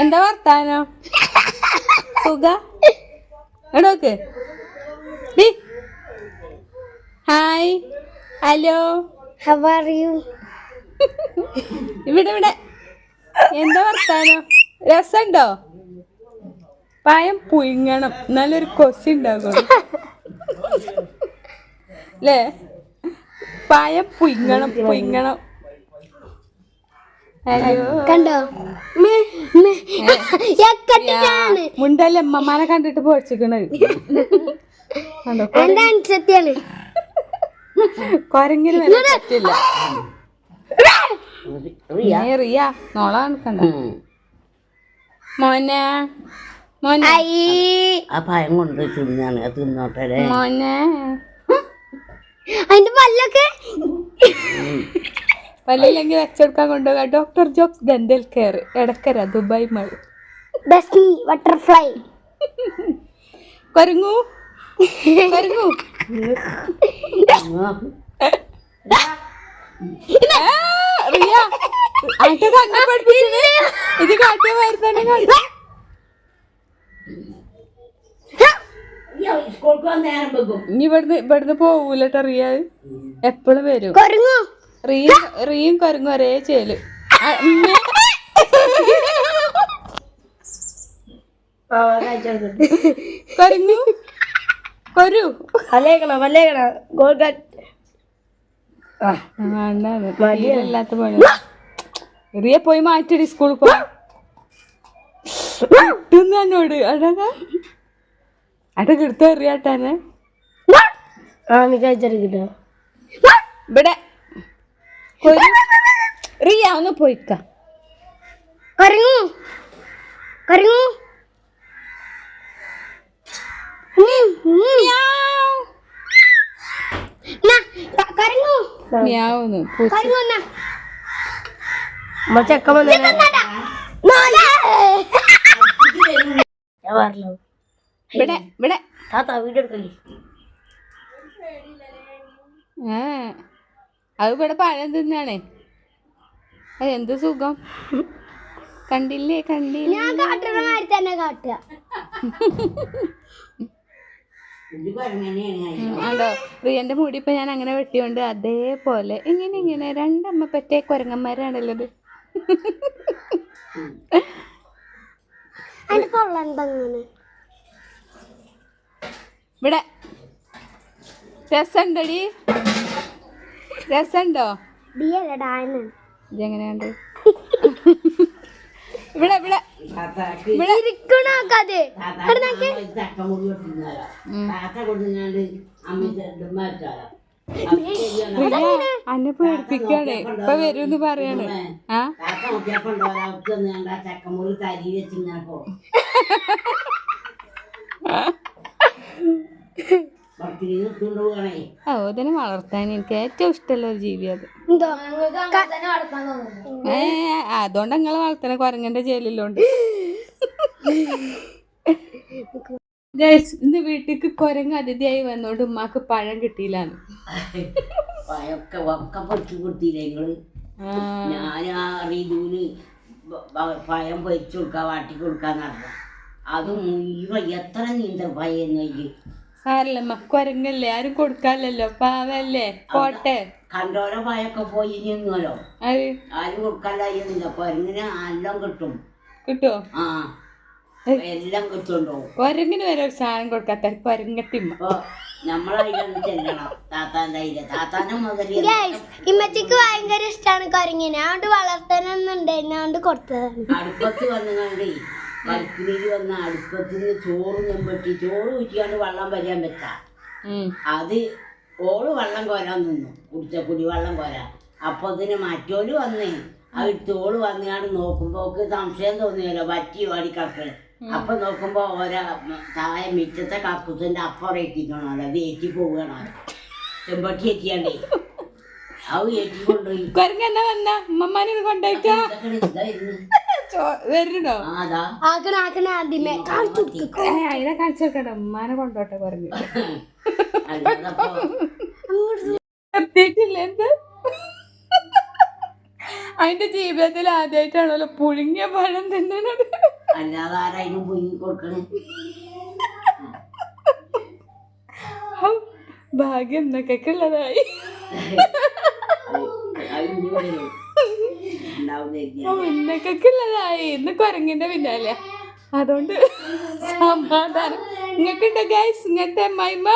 എന്താ വർത്താനോ? സുഖ? എടോക്ക് D. Hi. Hello. How are you ഇവിടെ ഇവിടെ. എന്താ വർത്താനോ? രസമുണ്ടോ പായം പുഴുങ്ങണം. എന്നാലൊരു കൊസി ഉണ്ടാകും അല്ലേ പായം പുഴുങ്ങണം പുഴുങ്ങണം. ഹലോ. കണ്ടോ? ാണ് മുണ്ടല്ലേ അമ്മമാനെ കണ്ടിട്ട് പൊടിച്ചിക്കണത് കണ്ടോ? എന്റെ അനുസരിച്ചാണ് കൊരങ്ങിന് വരെ പറ്റില്ല. റിയ നോള കണ്ട? മോനെ മോനെ. ആ പഴം കൊണ്ട് തിന്നാണ് അത് തിന്നോട്ടെ മോനെ. അതിന്റെ പല്ലൊക്കെ. പല്ലില്ലെങ്കിൽ വെച്ചെടുക്കാൻ കൊണ്ടുപോകാം? Doctor Jobs dental care Edakkara Dubai മഴ ബസ്നി ബട്ടർഫ്ലൈ കൊരങ്ങു. കൊരങ്ങു. റിയ. അന്റെ കണ്ണെ പഠിപ്പിച്ചത് ഇത് കാട്ടിയ മാതിരി തന്നെ കാട്ടി ഇനി ഇവിടുന്ന് ഇവിടുന്ന് പോവൂലട്ടോ റിയ. എപ്പോഴും വരും. കൊരങ്ങു. റീയും റീയും കുരങ്ങും ഒരേ ചേൽ. കൊരങ്ങു. കൊരു. ഗോൾഗട്ട് പണി. റിയ പോയി മാറ്റി സ്കൂളിൽ പോ. എന്നോട് അടക അടക എടുത്ത ആ നീ കഴിച്ചെടുക്കിട്ടോ ഇവിടെ റിയ ഒന്ന് പോയിക്ക. കൊരങ്ങു കൊരങ്ങു ഇവിടെ ഇവിടെ താത്ത വീഡിയോ എടുക്കല്ലേ? ആ അത് ഇവിടെ പഴം തിന്നാണേ. അത് എന്ത് സുഖം? കണ്ടില്ലേ കണ്ടില്ലേ? ഞാൻ കാട്ടുന്ന മാതിരി തന്നെ കാട്ടുക. റിയന്റെ മുടി ഇപ്പൊ ഞാൻ അങ്ങനെ വെട്ടിയോണ്ട് അതേപോലെ ഇങ്ങനെ ഇങ്ങനെ രണ്ടമ്മ പറ്റേ കുരങ്ങന്മാരാണുള്ളത് തങ്ങനെ ഇവിടെ. രസമുണ്ടടി രസമുണ്ടോ ഇതെങ്ങനെയുണ്ട്? ഇവിടെ ഇവിടെ. ഇവിടെ. ഇരിക്കണാക്കാതെ അന്നെ പേടിപ്പിക്കാണ് ഇപ്പൊ വരും പറയാണ്. ആ? ചക്കമുറി ഓ ഇതിനെ വളർത്താൻ എനിക്ക് ഏറ്റവും ഇഷ്ടമുള്ള ഒരു ജീവി അത്. ഏ അതുകൊണ്ട് നിങ്ങൾ വളർത്തണ കുരങ്ങന്റെ ജയിലിലുണ്ട്. ഗൈസ് ഇന്ന് വീട്ടിക്ക് കുരങ്ങ് അതിഥിയായി വന്നോണ്ട് ഉമ്മാക്ക് പഴം കിട്ടിയില്ലാന്ന്. പഴമൊക്കെ ഒക്കെ പൊടിച്ചു കൊടുത്തില്ലേ നിങ്ങൾ? ഞാൻ ആ റീദൂന് ബ- ബ- പഴം പൊരിച്ചു കൊടുക്കാൻ വാട്ടി കൊടുക്കാന്ന് പറഞ്ഞു അത് മുഴുവൻ എത്ര നീന്തൽ പയ്യെന്ന് സാരല്ല മക്കുരങ്ങല്ലേ ആരും കൊടുക്കാല്ലോ പാവല്ലേ പോട്ടെ. കണ്ടോരോ പായൊക്കെ പോയി അത് ആരും കൊടുക്കാനില്ല കുരങ്ങിന് എല്ലാം കിട്ടും. കിട്ടോ? ആ എല്ലാം കിട്ടുണ്ടോ? കുരങ്ങിന് വരെ ഒരു സാധനം കൊടുക്കാത്ത കുരങ്ങത്തിമ്മ. ഇമ്മച്ചിക്ക് ഭയങ്കര ഇഷ്ടമാണ് കൊരങ്ങിനെ. അതുകൊണ്ട് വളർത്താനൊന്നുണ്ടായിരുന്നു അതുകൊണ്ട് കൊടുത്തതാണ്. അടുപ്പത്ത് പൽക്കുരിയിൽ വന്ന അടുപ്പത്തിൽ നിന്ന് ചോറ് ഞെമ്പെട്ടി ചോറ് കുറ്റിക്കാണ്ട് വെള്ളം വരാൻ വെച്ചാ. അത് ഓൾ വെള്ളം കോരാൻ നിന്നു. കുടിച്ച കുടി വെള്ളം കോരാൻ. അപ്പൊ അതിന് മറ്റോൽ വന്നേ അവിടുത്തെ തോൾ വന്നാണ് നോക്കുമ്പോ ഓക്ക് സംശയം തോന്നിയല്ലോ വറ്റി ഓടി കക്കൾ അപ്പൊ നോക്കുമ്പോ ഓരോ താഴെ മിറ്റത്തെ കക്കൂസിന്റെ അപ്പുറം എത്തിക്കണോ? അത് ഏറ്റി പോവുകയാണോ? ചെമ്പട്ടി എത്തിയാണ്ടേ അവ ഏറ്റി കൊണ്ടുപോയി. കൊണ്ടായിട്ടാ. വരുന്നുണ്ടോ? ആക്കണ ആക്കണ ആദ്യമേ കാണിച്ചു ഉമ്മാനെ കൊണ്ടോട്ടെ പറഞ്ഞു. എത്തിയിട്ടില്ല എന്ത്? അതിന്റെ ജീവിതത്തിൽ ആദ്യമായിട്ടാണല്ലോ പുഴുങ്ങിയ പഴം തിന്നണത്. അല്ലാതെ ആരായാലും പുഞ്ഞി കൊടുക്കണേ. ഹൗ, ഭാഗ്യം എന്നൊക്കെ ഉള്ളതായി. അത് ഇനി വരും ഉണ്ടാവുന്ന എന്നൊക്കെ ഉള്ളതായി ഇന്ന് കുരങ്ങിന്റെ പിന്നാലെ. അതുകൊണ്ട് സമാധാനം. നിങ്ങൾക്കുണ്ടോ ഗൈസ് ഇങ്ങനത്തെ അമ്മായിമ്മ?